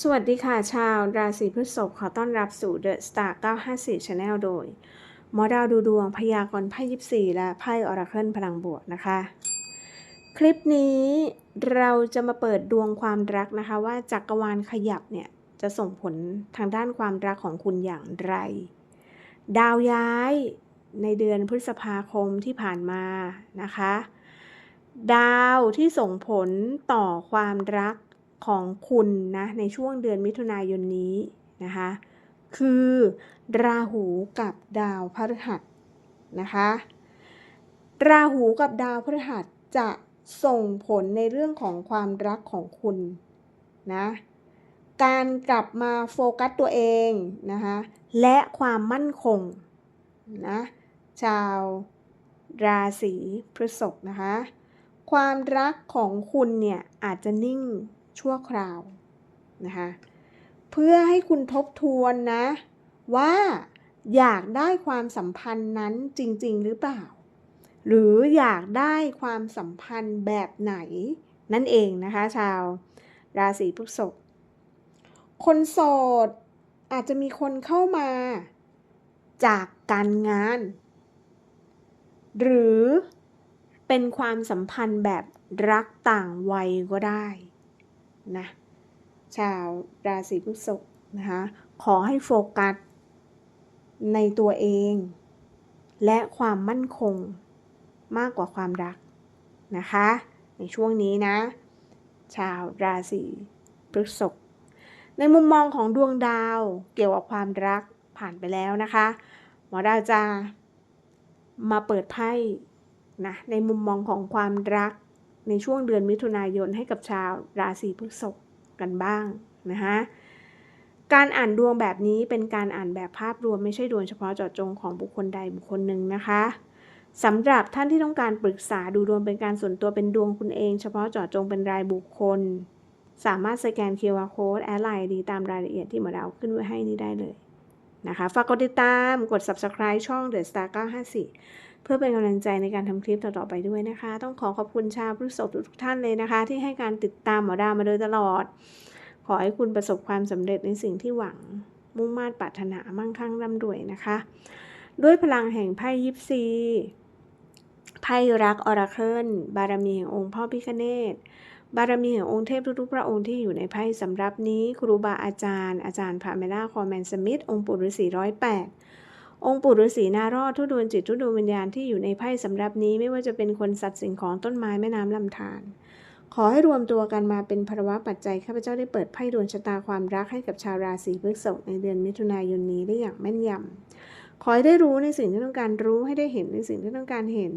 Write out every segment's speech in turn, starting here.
สวัสดีค่ะชาวราศีพฤษภขอต้อนรับสู่ The Star 954 Channel โดย หมอดาวดูดวงพยากรณ์ไพ่ยิปซีและไพ่ออราเคิลพลังบวกนะคะ คลิปนี้เราจะมาเปิดดวงความรักนะคะ ว่าจักรวาลขยับเนี่ย จะส่งผลทางด้านความรักของคุณอย่างไร ดาวย้ายในเดือนพฤษภาคมที่ผ่านมานะคะ ดาวที่ส่งผลต่อความรัก ของคุณนะในช่วงเดือนมิถุนายนนี้นะคะคือราหูกับดาวพฤหัสนะคะราหูกับดาวพฤหัสจะส่งผลในเรื่องของความรักของคุณนะการกลับมาโฟกัสตัวเองนะคะและความมั่นคงนะชาวราศีพฤษภนะคะ ความรักของคุณเนี่ยอาจจะนิ่ง ชั่วคราวนะคะเพื่อให้คุณทบทวนนะว่าอยากได้ความสัมพันธ์นั้นจริง ๆ หรือเปล่า หรืออยากได้ความสัมพันธ์แบบไหนนั่นเองนะคะ ชาวราศีพฤษภคนโสดอาจจะมีคนเข้ามาจากการงาน หรือเป็นความสัมพันธ์แบบรักต่างวัยก็ได้ นะชาวราศีพฤษภนะคะขอให้โฟกัสในตัวเอง และความมั่นคงมากกว่าความรักนะคะ ในช่วงนี้นะ ชาวราศีพฤษภในมุมมองของดวงดาวเกี่ยวกับความรักผ่านไปแล้วนะคะ หมอดาวจะมาเปิดไพ่นะในมุมมองของความรัก ในช่วงเดือนมิถุนายนให้กับชาวราศีพฤษภกันบ้างนะคะการอ่านดวงแบบนี้เป็นการอ่านแบบภาพรวมไม่ใช่ดวงเฉพาะเจาะจงของบุคคลใดบุคคลหนึ่งนะคะสำหรับท่านที่ต้องการปรึกษาดูดวงเป็นการส่วนตัวเป็นดวงคุณเอง เฉพาะเจาะจงเป็นรายบุคคล สามารถสแกน QR Code แอดไลน์ดีตามรายละเอียดที่หมอดาวขึ้นไว้ให้นี่ได้เลยนะคะ ฝากกดติดตามกด subscribe ช่อง The Star 954 เพื่อเป็นกำลังใจในการทำคลิปต่อๆไปด้วยนะคะ ต้องขอขอบคุณชาวพฤษภทุกท่านเลยนะคะ ที่ให้การติดตามหมอดาวมาโดยตลอด ขอให้คุณประสบความสำเร็จในสิ่งที่หวัง มุ่งมา่ปรารถนามั่งคั่งร่ำรวยนะคะ ด้วยพลังแห่งไพ่ยิปซีไพ่รักออราเคิลบารมีแห่งองค์พ่อพิคเนตบารมีแห่งองค์เทพทุกๆพระองค์ที่อยู่ในไพ่สำรับนี้ ครูบาอาจารย์ อาจารย์พาเมล่าคอแมนสมิธองค์ปู่ฤาษีร้อยแปด องค์ปู่ฤาษีนารอดทุดวงจิตทุดวงวิญญาณที่อยู่ในไพ่สำรับนี้ไม่ว่าจะเป็นคนสัตว์สิ่งของต้นไม้แม่น้ำลำธารขอให้รวมตัวกันมาเป็นภาวะปัจจัยข้าพเจ้าได้เปิดไพ่ดวงชะตาความรักให้กับชาวราศีพฤษภในเดือนมิถุนายนนี้ได้อย่างแม่นยำขอให้ได้รู้ในสิ่งที่ต้องการรู้ให้ได้เห็นในสิ่งที่ต้องการเห็น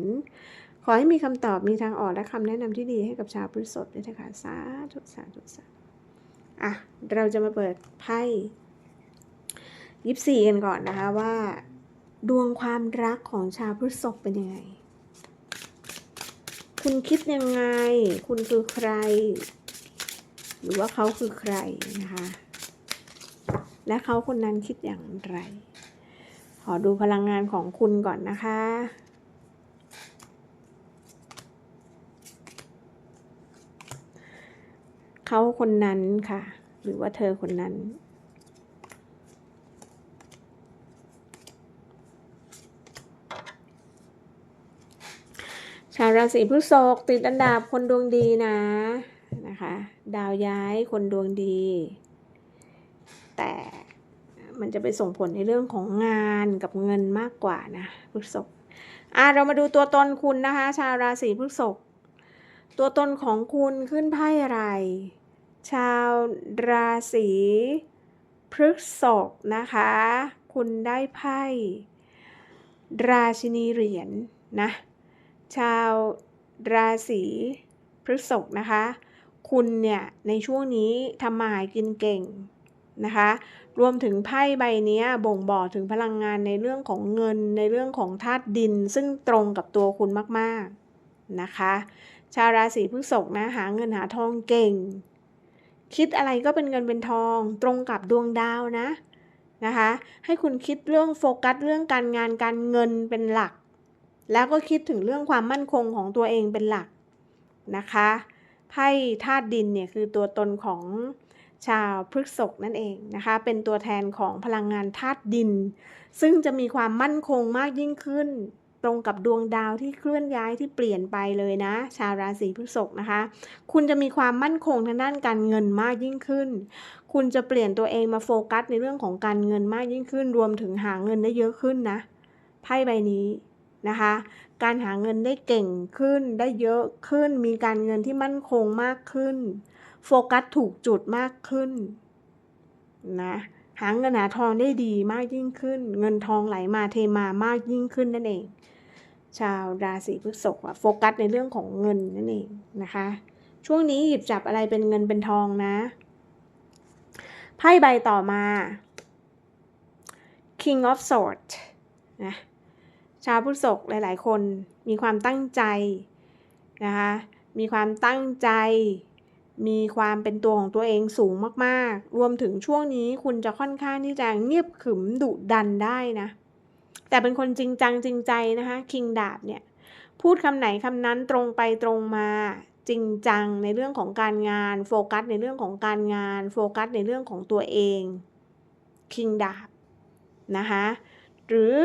ขอให้มีคำตอบมีทางออกและคำแนะนำที่ดีให้กับชาวพฤษภด้วยนะคะสาธุสาธุสาธุอะเราจะมาเปิดไพ่ยิปซีกันก่อนนะคะว่า ดวงความรักของชาวพฤษภเป็นยังไง คุณคิดยังไง คุณคือใคร หรือว่าเขาคือใครนะคะ และเขาคนนั้นคิดอย่างไร ขอดูพลังงานของคุณก่อนนะคะเขาคนนั้นค่ะ หรือว่าเธอคนนั้น ชาวราศีพฤษภติดอันดับคนดวงดีนะนะคะ ดาวย้ายคนดวงดี แต่มันจะไปส่งผลในเรื่องของงานกับเงินมากกว่านะพฤษภอะเรามาดูตัวตนคุณนะคะ ชาวราศีพฤษภตัวตนของคุณขึ้นไพ่อะไร ชาวราศีพฤษภนะคะ คุณได้ไพ่ ราชินีเหรียญนนะ ชาวราศีพฤษภนะคะ คุณเนี่ยในช่วงนี้ทำมาหากินเก่งนะคะ รวมถึงไพ่ใบนี้บ่งบอกถึงพลังงานในเรื่องของเงินในเรื่องของธาตุดิน ซึ่งตรงกับตัวคุณมาก ๆนะคะ ชาวราศีพฤษภนะหาเงินหาทองเก่ง คิดอะไรก็เป็นเงินเป็นทองตรงกับดวงดาวนะนะคะ ให้คุณคิดเรื่องโฟกัสเรื่องการงานการเงินเป็นหลัก แล้วก็คิดถึงเรื่องความมั่นคงของตัวเองเป็นหลักนะคะไพ่ธาตุดินเนี่ยคือตัวตนของชาวพฤษภนั่นเองนะคะ เป็นตัวแทนของพลังงานธาตุดิน ซึ่งจะมีความมั่นคงมากยิ่งขึ้น ตรงกับดวงดาวที่เคลื่อนย้ายที่เปลี่ยนไปเลยนะ ชาวราศีพฤษภนะคะ คุณจะมีความมั่นคงทางด้านการเงินมากยิ่งขึ้น คุณจะเปลี่ยนตัวเองมาโฟกัสในเรื่องของการเงินมากยิ่งขึ้น รวมถึงหาเงินได้เยอะขึ้นนะไพ่ใบนี้ นะคะ การหาเงินได้เก่งขึ้นได้เยอะขึ้น มีการเงินที่มั่นคงมากขึ้น โฟกัสถูกจุดมากขึ้นนะหาเงินหาทองได้ดีมากยิ่งขึ้น เงินทองไหลมาเทมามากยิ่งขึ้นนั่นเอง ชาวราศีพฤษภอะโฟกัสในเรื่องของเงินนั่นเองนะคะ ช่วงนี้หยิบจับอะไรเป็นเงินเป็นทองนะไพ่ใบต่อมา King of Swords นะ ชาวพฤษภหลาย ๆ คนมีความตั้งใจนะคะมีความตั้งใจ มีความเป็นตัวของตัวเองสูงมาก ๆ รวมถึงช่วงนี้คุณจะค่อนข้างที่จะเงียบขรึมดุดันได้นะ แต่เป็นคนจริงจังจริงใจนะคะคิงดาบเนี่ยพูดคำไหนคำนั้นตรงไปตรงมาจริงจังในเรื่องของการงานโฟกัสในเรื่องของการงานโฟกัสในเรื่องของตัวเองคิงดาบนะคะหรือ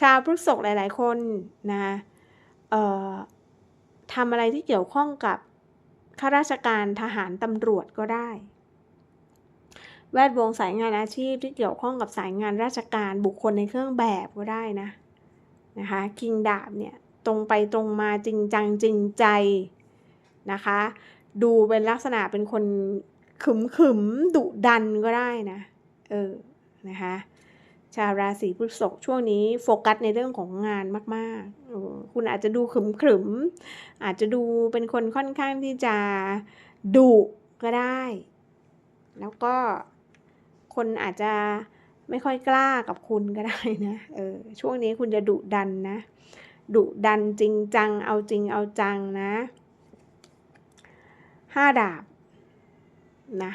ชาวพฤษภหลายๆ คนนะเอ่อทำอะไรที่เกี่ยวข้องกับข้าราชการทหารตำรวจก็ได้ แวดวงสายงานอาชีพที่เกี่ยวข้องกับสายงานราชการบุคคลในเครื่องแบบก็ได้นะนะคะคิงดาบเนี่ยตรงไปตรงมาจริงจังจริงใจนะคะ ดูเป็นลักษณะเป็นคนขึมขึมดุดันก็ได้นะเออนะคะ ชาวราศีพฤษภช่วงนี้โฟกัสในเรื่องของงานมากๆ คุณอาจจะดูขึมขึมอาจจะดูเป็นคนค่อนข้างที่จะดุก็ได้ แล้วก็คนอาจจะไม่ค่อยกล้ากับคุณก็ได้นะ เออ ช่วงนี้คุณจะดุดันนะ ดุดันจริงจัง เอาจริงเอาจังนะ ห้าดาบนะ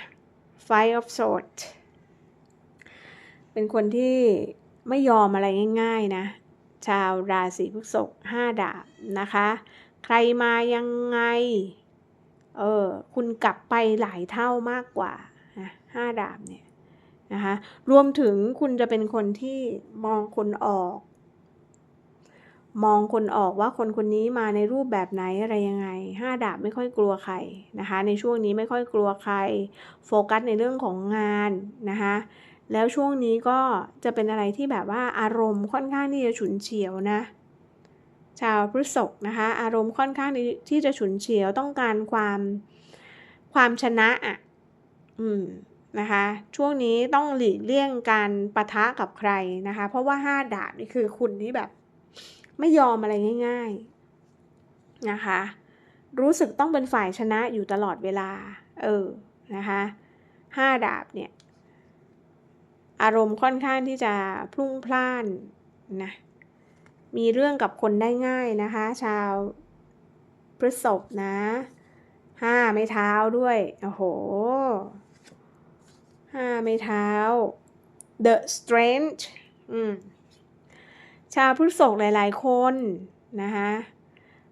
Five of Swords เป็นคนที่ไม่ยอมอะไรง่าย ๆนะ ชาวราศีพฤษภห้าดาบนะคะ ใครมายังไง เออคุณกลับไปหลายเท่ามากกว่าห้าดาบเนี่ยนะคะรวมถึงคุณจะเป็นคนที่มองคนออก มองคนออกว่าคนคนนี้มาในรูปแบบไหนอะไรยังไงห้าดาบไม่ค่อยกลัวใครนะคะ ในช่วงนี้ไม่ค่อยกลัวใคร โฟกัสในเรื่องของงานนะคะ แล้วช่วงนี้ก็จะเป็นอะไรที่แบบว่าอารมณ์ค่อนข้างที่จะฉุนเฉียวนะ ชาวพฤษภนะคะ อารมณ์ค่อนข้างที่จะฉุนเฉียวต้องการความความชนะอะอืมนะคะ ช่วงนี้ต้องหลีกเลี่ยงการปะทะกับใครนะคะ เพราะว่าห้าดาบนี่คือคุณที่แบบ ไม่ยอมอะไรง่าย ๆนะคะ รู้สึกต้องเป็นฝ่ายชนะอยู่ตลอดเวลา เออนะคะห้าดาบเนี่ย อารมณ์ค่อนข้างที่จะพลุ่งพล่านนะมีเรื่องกับคนได้ง่ายนะคะ ชาวพฤษภนะห้าไม่เท้าด้วยโอ้โหห้าไม่เท้า the strength อืมชาวพฤษภหลาย ๆ คนนะคะ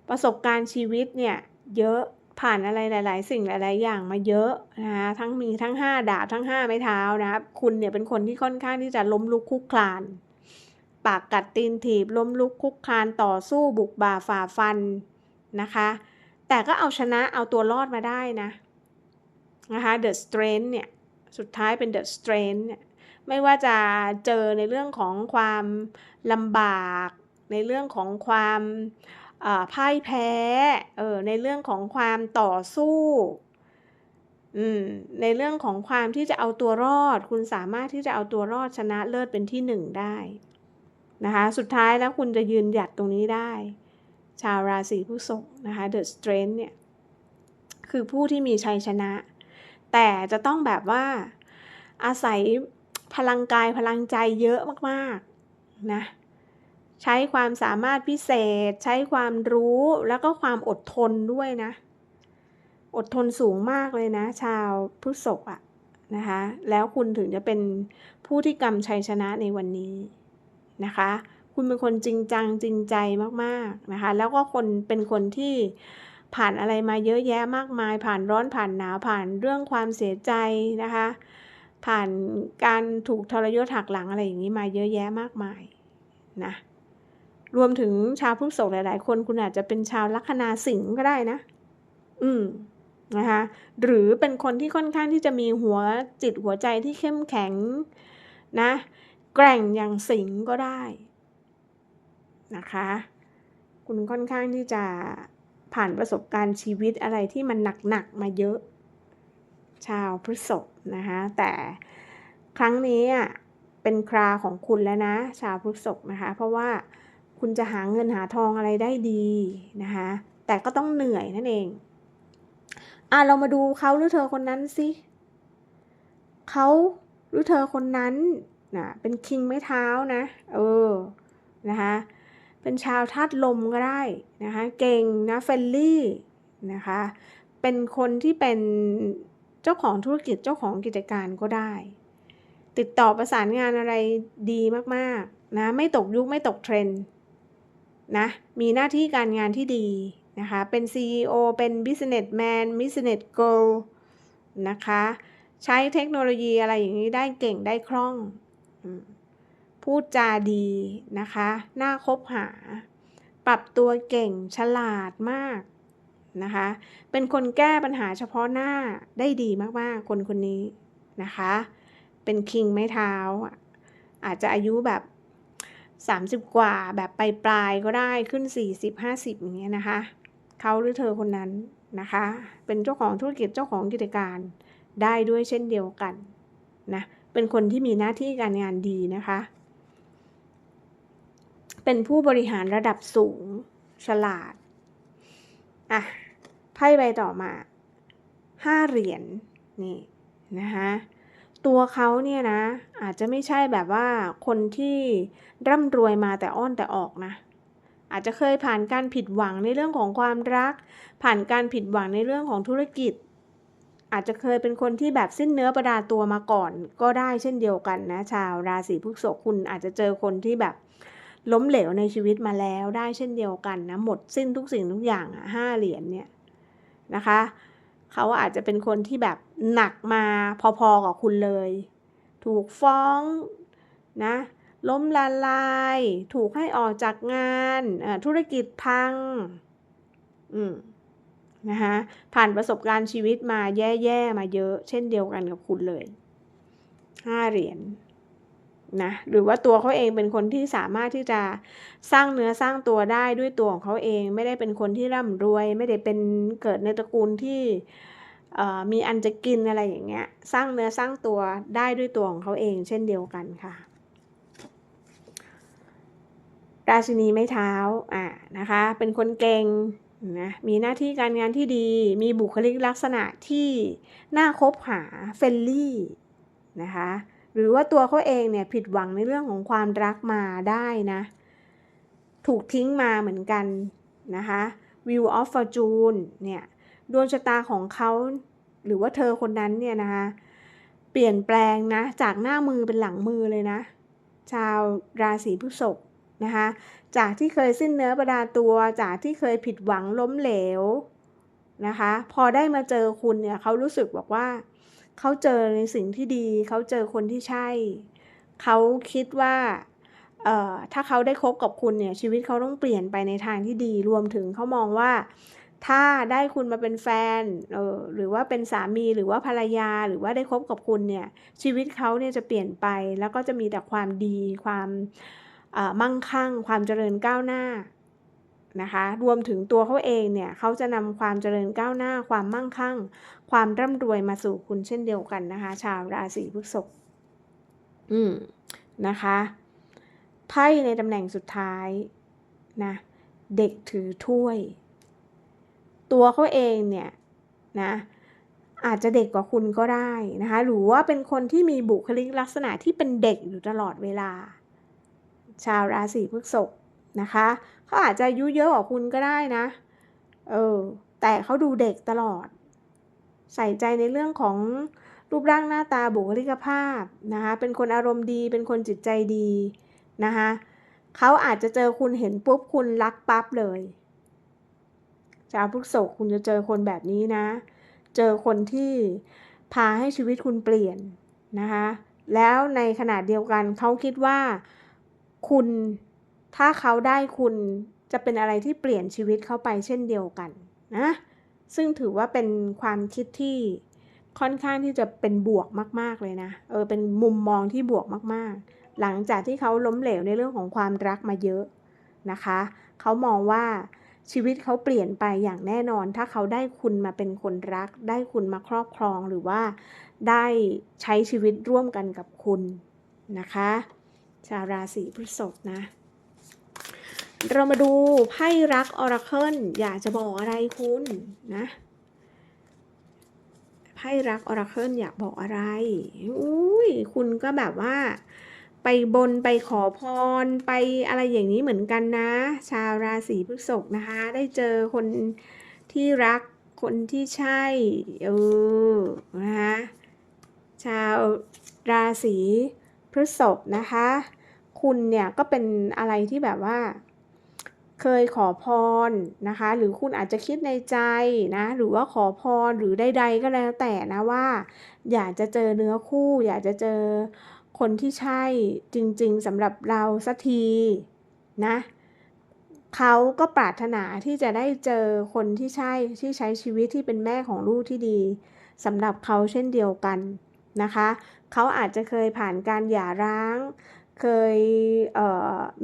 ประสบการณ์ชีวิตเนี่ยเยอะ ผ่านอะไรหลาย ๆ สิ่งหลาย ๆ อย่างมาเยอะนะคะทั้งมีทั้งห้าดาบทั้งห้าไม้เท้านะครับคุณเนี่ยเป็นคนที่ค่อนข้างที่จะล้มลุกคุกคลาน ปากกัดตีนถีบล้มลุกคุกคลานต่อสู้บุกบ่าฝ่าฟันนะคะ แต่ก็เอาชนะเอาตัวรอดมาได้นะนะคะ The Strength เนี่ยสุดท้ายเป็น The Strength เนี่ยไม่ว่าจะเจอในเรื่องของความลำบาก ในเรื่องของความพ่ายแพ้เออ ในเรื่องของความต่อสู้ในเรื่องของความที่จะเอาตัวรอด คุณสามารถที่จะเอาตัวรอดชนะเลิศเป็นที่หนึ่งได้นะคะสุดท้ายแล้วคุณจะยืนหยัดตรงนี้ได้ ชาวราศีผู้ศกนะคะ The Strength เนี่ยคือผู้ที่มีชัยชนะ แต่จะต้องแบบว่าอาศัยพลังกายพลังใจเยอะมาก ๆ นะ ใช้ความสามารถพิเศษ ใช้ความรู้แล้วก็ความอดทนด้วยนะ อดทนสูงมากเลยนะ ชาวพฤษภอะนะคะ แล้วคุณถึงจะเป็นผู้ที่กำชัยชนะในวันนี้นะคะ คุณเป็นคนจริงจังจริงใจมากๆนะคะ แล้วก็คนเป็นคนที่ผ่านอะไรมาเยอะแยะมากมาย ผ่านร้อนผ่านหนาวผ่านเรื่องความเสียใจนะคะ ผ่านการถูกทรยศหักหลังอะไรอย่างนี้มาเยอะแยะมากมายนะ รวมถึงชาวพฤษภหลาย ๆ คนคุณอาจจะเป็นชาวลัคนาสิงห์ก็ได้นะ อืมนะคะหรือเป็นคนที่ค่อนข้างที่จะมีหัวจิตหัวใจที่เข้มแข็งนะ แกร่งอย่างสิงก็ได้นะคะ คุณค่อนข้างที่จะผ่านประสบการณ์ชีวิตอะไรที่มันหนักๆมาเยอะ ชาวพฤษภนะคะแต่ครั้งนี้อะเป็นคราของคุณแล้วนะ ชาวพฤษภนะคะ เพราะว่า คุณจะหาเงินหาทองอะไรได้ดีนะคะ แต่ก็ต้องเหนื่อยนั่นเอง อะเรามาดูเขาหรือเธอคนนั้นสิเขาหรือเธอคนนั้นนะเป็นคิงไม้เท้านะ เออนะคะเป็นชาวธาตุลมก็ได้นะคะเก่งนะเฟลลี่นะคะเป็นคนที่เป็นเจ้าของธุรกิจเจ้าของกิจการก็ได้ ติดต่อประสานงานอะไรดีมากๆนะไม่ตกยุคไม่ตกเทรนด์ นะมีหน้าที่การงานที่ดีนะคะเป็น CEO เป็น Businessman Business Girl นะคะใช้เทคโนโลยีอะไรอย่างนี้ได้เก่งได้คล่อง พูดจาดีนะคะน่าคบหา ปรับตัวเก่งฉลาดมากนะคะ เป็นคนแก้ปัญหาเฉพาะหน้าได้ดีมากๆ คนคนนี้นะคะ เป็นคิงไม้เท้า อาจจะอายุแบบ 30 กว่าแบบปลายๆก็ได้ขึ้น 40-50 อย่างเงี้ยนะคะเขาหรือเธอคนนั้นนะคะ เป็นเจ้าของธุรกิจเจ้าของกิจการได้ด้วยเช่นเดียวกันนะเป็นคนที่มีหน้าที่การงานดีนะคะ เป็นผู้บริหารระดับสูงฉลาดอะไพ่ใบต่อมาห้าเหรียญนี่นะคะ ตัวเขาเนี่ยนะ อาจจะไม่ใช่แบบว่าคนที่ร่ำรวยมาแต่อ้อนแต่ออกนะ อาจจะเคยผ่านการผิดหวังในเรื่องของความรัก ผ่านการผิดหวังในเรื่องของธุรกิจ อาจจะเคยเป็นคนที่แบบสิ้นเนื้อประดาตัวมาก่อน ก็ได้เช่นเดียวกันนะ ชาวราศีพฤษภคุณอาจจะเจอคนที่แบบล้มเหลวในชีวิตมาแล้วได้เช่นเดียวกันนะหมดสิ้นทุกสิ่งทุกอย่างห้าเหรียญเนี่ยนะคะ เขาอาจจะเป็นคนที่แบบหนักมาพอๆกับคุณเลย ถูกฟ้องนะล้มละลาย ถูกให้ออกจากงานธุรกิจพังอืมนะคะผ่านประสบการณ์ชีวิตมาแย่ๆมาเยอะ เช่นเดียวกันกับคุณเลยห้าเหรียญ นะหรือว่าตัวเขาเองเป็นคนที่สามารถที่จะสร้างเนื้อสร้างตัวได้ด้วยตัวของเขาเอง ไม่ได้เป็นคนที่ร่ำรวย ไม่ได้เป็นเกิดในตระกูลที่มีอันจะกินอะไรอย่างเงี้ยสร้างเนื้อสร้างตัวได้ด้วยตัวของเขาเอง เช่นเดียวกันค่ะ ราชินีไม้เท้าอ่านะคะ เป็นคนเก่งนะมีหน้าที่การงานที่ดี มีบุคลิกลักษณะที่น่าคบหาเฟลลี่นะคะ หรือว่าตัวเขาเองเนี่ยผิดหวังในเรื่องของความรักมาได้นะ ถูกทิ้งมาเหมือนกันนะคะ View of Fortune เนี่ยดวงชะตาของเขาหรือว่าเธอคนนั้นเนี่ยนะคะ เปลี่ยนแปลงนะ จากหน้ามือเป็นหลังมือเลยนะ ชาวราศีพฤษภนะคะ จากที่เคยสิ้นเนื้อประดาตัว จากที่เคยผิดหวังล้มเหลวนะคะ พอได้มาเจอคุณเนี่ยเขารู้สึกบอกว่า เขาเจอในสิ่งที่ดี เขาเจอคนที่ใช่ เขาคิดว่าเอ่อถ้าเขาได้คบกับคุณเนี่ยชีวิตเขาต้องเปลี่ยนไปในทางที่ดีรวมถึงเขามองว่า ถ้าได้คุณมาเป็นแฟนเออหรือว่าเป็นสามีหรือว่าภรรยาหรือว่าได้คบกับคุณเนี่ยชีวิตเขาเนี่ยจะเปลี่ยนไป แล้วก็จะมีแต่ความดีความมั่งคั่ง ความเจริญก้าวหน้า นะคะ รวมถึงตัวเขาเองเนี่ยเขาจะนำความเจริญก้าวหน้าความมั่งคั่ง ความร่ำรวยมาสู่คุณเช่นเดียวกันนะคะ ชาวราศีพฤษภอืมนะคะไพ่ในตำแหน่งสุดท้ายนะเด็กถือถ้วย ตัวเขาเองเนี่ยนะอาจจะเด็กกว่าคุณก็ได้นะคะ หรือว่าเป็นคนที่มีบุคลิกลักษณะที่เป็นเด็กอยู่ตลอดเวลา ชาวราศีพฤษภ นะคะเขาอาจจะอายุเยอะกว่าคุณก็ได้นะ เออ แต่เขาดูเด็กตลอด ใส่ใจในเรื่องของรูปร่างหน้าตาบุคลิกภาพนะคะ เป็นคนอารมณ์ดี เป็นคนจิตใจดีนะคะเขาอาจจะเจอคุณเห็นปุ๊บคุณรักปั๊บเลยชาวพฤษภคุณจะเจอคนแบบนี้นะ เจอคนที่พาให้ชีวิตคุณเปลี่ยนนะคะ แล้วในขณะเดียวกันเขาคิดว่าคุณ ถ้าเขาได้คุณจะเป็นอะไรที่เปลี่ยนชีวิตเขาไปเช่นเดียวกันนะซึ่งถือว่าเป็นความคิดที่ค่อนข้างที่จะเป็นบวกมาก ๆ เลยนะ เออ เป็นมุมมองที่บวกมาก ๆ หลังจากที่เขาล้มเหลวในเรื่องของความรักมาเยอะนะคะ เขามองว่าชีวิตเขาเปลี่ยนไปอย่างแน่นอน ถ้าเขาได้คุณมาเป็นคนรัก ได้คุณมาครอบครองหรือว่าได้ใช้ชีวิตร่วมกันกับคุณนะคะ ชาวราศีพฤษภนะ เรามาดูไพ่รักออราเคิลอยากจะบอกอะไรคุณนะไพ่รักออราเคิลอยากบอกอะไรอุ้ยคุณก็แบบว่า ไปบนไปขอพรไปอะไรอย่างนี้เหมือนกันนะ ชาวราศีพฤษภนะคะ ได้เจอคนที่รักคนที่ใช่เออนะคะชาวราศีพฤษภนะคะ คุณเนี่ยก็เป็นอะไรที่แบบว่า เคยขอพรนะคะ หรือคุณอาจจะคิดในใจนะ หรือว่าขอพรหรือใดๆก็แล้วแต่นะว่า อยากจะเจอเนื้อคู่ อยากจะเจอคนที่ใช่จริงๆสำหรับเราสักทีนะเขาก็ปรารถนาที่จะได้เจอคนที่ใช่ที่ใช้ชีวิตที่เป็นแม่ของลูกที่ดีสำหรับเขาเช่นเดียวกันนะคะ เขาอาจจะเคยผ่านการหย่าร้าง เคยเ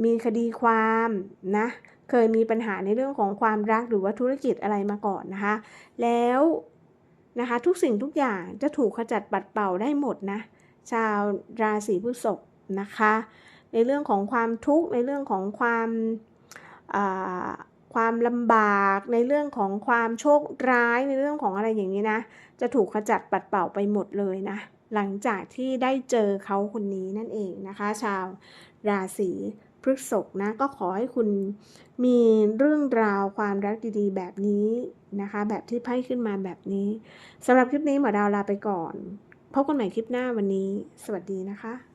มีคดีความนะ เคยมีปัญหาในเรื่องของความรักหรือว่าธุรกิจอะไรมาก่อนนะคะ แล้วนะคะทุกสิ่งทุกอย่างจะถูกขจัดปัดเป่าได้หมดนะชาวราศีพฤษภนะคะ ในเรื่องของความทุกข์ในเรื่องของความความลำบากในเรื่องของความโชคร้ายในเรื่องของอะไรอย่างนี้นะ จะถูกขจัดปัดเป่าไปหมดเลยนะ หลังจากที่ได้เจอเขาคนนี้นั่นเองนะคะ ชาวราศี พฤษภนะก็ขอให้คุณมีเรื่องราวความรักดีๆ แบบนี้นะคะ แบบที่ไพ่ขึ้นมาแบบนี้สำหรับคลิปนี้หมอดาวลาไปก่อน พบกันใหม่คลิปหน้าวันนี้ สวัสดีนะคะ